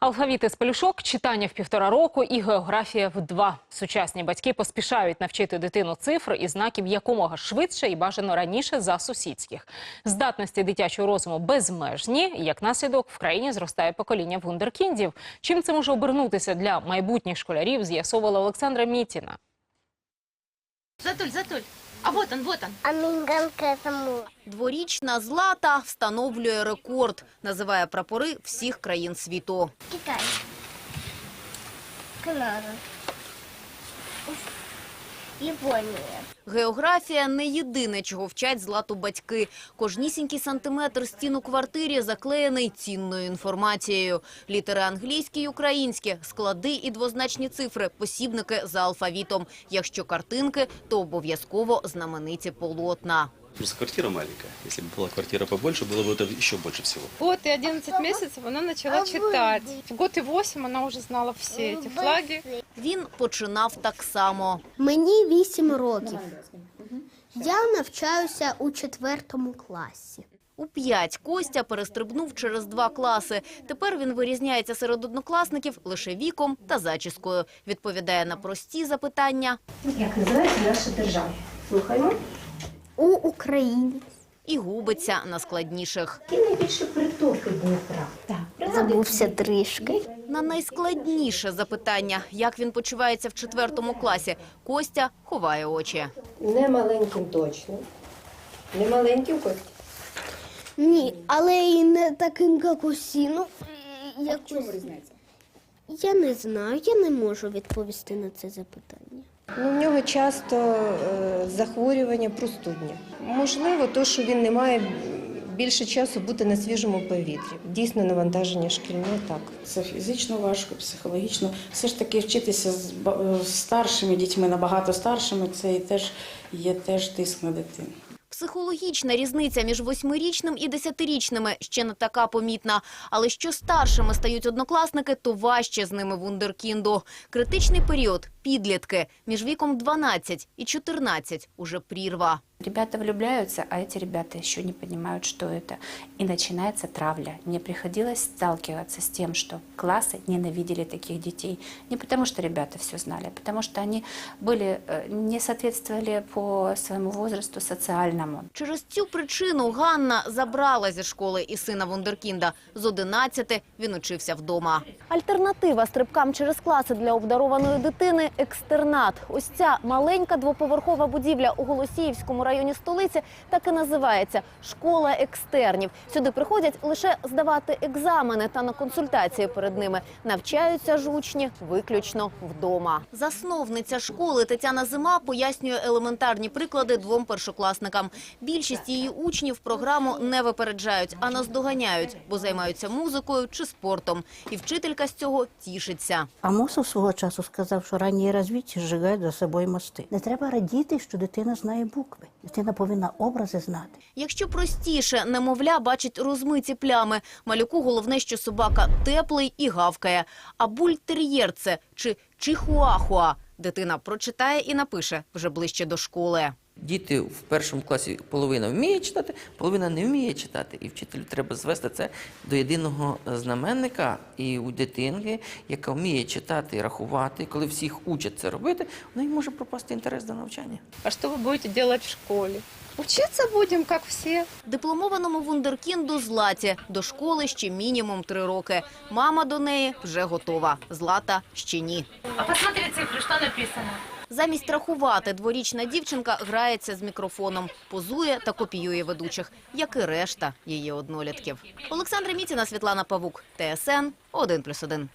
Алфавіт із пелюшок, читання в півтора року і географія в два. Сучасні батьки поспішають навчити дитину цифр і знаків якомога швидше і бажано раніше за сусідських. Здатності дитячого розуму безмежні. Як наслідок, в країні зростає покоління вундеркіндів. Чим це може обернутися для майбутніх школярів, з'ясовувала Олександра Мітіна. Затуль, затуль. А вот он, вот он. А мінганка тому. Дворічна Злата встановлює рекорд. Називає прапори всіх країн світу. Китай. Канада. Японія. Географія не єдине, чого вчать Злату батьки. Кожнісінький сантиметр стін у квартирі заклеєний цінною інформацією. Літери англійські й українські, склади і двозначні цифри, посібники за алфавітом. Якщо картинки, то обов'язково знамениті полотна. Просто квартира маленькая. Если бы была квартира побольше, было бы это еще больше всего. год и 11 месяцев она начала читать. В год и 8 она уже знала все эти флаги. Він починав так само. Мені вісім років. Я навчаюся у четвертому класі. У п'ять Костя перестрибнув через два класи. Тепер він вирізняється серед однокласників лише віком та зачіскою. Відповідає на прості запитання Як називається наша держава? Слухаємо. У Україні. і губиться на складніших. Які найбільше притоки Дніпра? Так. Забувся трішки. На найскладніше запитання, як він почувається в четвертому класі, Костя ховає очі. Не маленьким точно. Не маленьким Костя. Ні, але і не таким, як усі. Ну, як усі. Я не знаю, я не можу відповісти на це запитання. Ну, в нього часто е, захворювання простудні. Можливо, то, що він не має більше часу бути на свіжому повітрі. Дійсно, навантаження шкільне так. Це фізично важко, психологічно. Все ж таки вчитися з старшими дітьми, набагато старшими, це і теж є теж тиск на дитину. Психологічна різниця між восьмирічним і десятирічними ще не така помітна. Але що старшими стають однокласники, то важче з ними вундеркінду. Критичний період – підлітки. Між віком 12 і 14 – уже прірва. Ребята влюбляются, а эти ребята еще не понимают, что это. И начинается травля. Мне приходилось сталкиваться с тем, что классы ненавидели таких детей. Не потому, что ребята все знали, а потому что они были, э, не соответствовали по своему возрасту социальному. Через цю причину Ганна забрала зі школи і сина вундеркінда. З 11 він учився вдома. Альтернатива стрибкам через класи для обдарованої дитини – екстернат. Ось ця маленька двоповерхова будівля у Голосіївському районі столиці так і називається – школа екстернів. Сюди приходять лише здавати екзамени та на консультації перед ними. Навчаються ж учні виключно вдома. Засновниця школи Тетяна Зима пояснює елементарні приклади двом першокласникам. Більшість її учнів програму не випереджають, а наздоганяють, бо займаються музикою чи спортом. І вчителька з цього тішиться. Амосов свого часу сказав, що раннє розвиття зжигають за собою мости. Не треба радіти, що дитина знає букви. Дитина повинна образи знати. Якщо простіше, немовля бачить розмиті плями. Малюку головне, що собака теплий і гавкає. А бультер'єр це чи чихуахуа. Дитина прочитає і напише вже ближче до школи. Діти в першому класі половина вміє читати, половина не вміє читати. І вчителю треба звести це до єдиного знаменника. І у дитинки, яка вміє читати і рахувати, коли всіх учать це робити, у неї може пропасти інтерес до навчання. А что вы будете делать в школе? Учиться будем, как все. Дипломованому вундеркінду Златі до школи ще мінімум три роки. Мама до неї вже готова. Злата ще ні. А посмотри цифри, що написано? Замість рахувати дворічна дівчинка грається з мікрофоном, позує та копіює ведучих, як і решта її однолітків. Олександра Мітіна, Світлана Павук, ТСН 1+,1.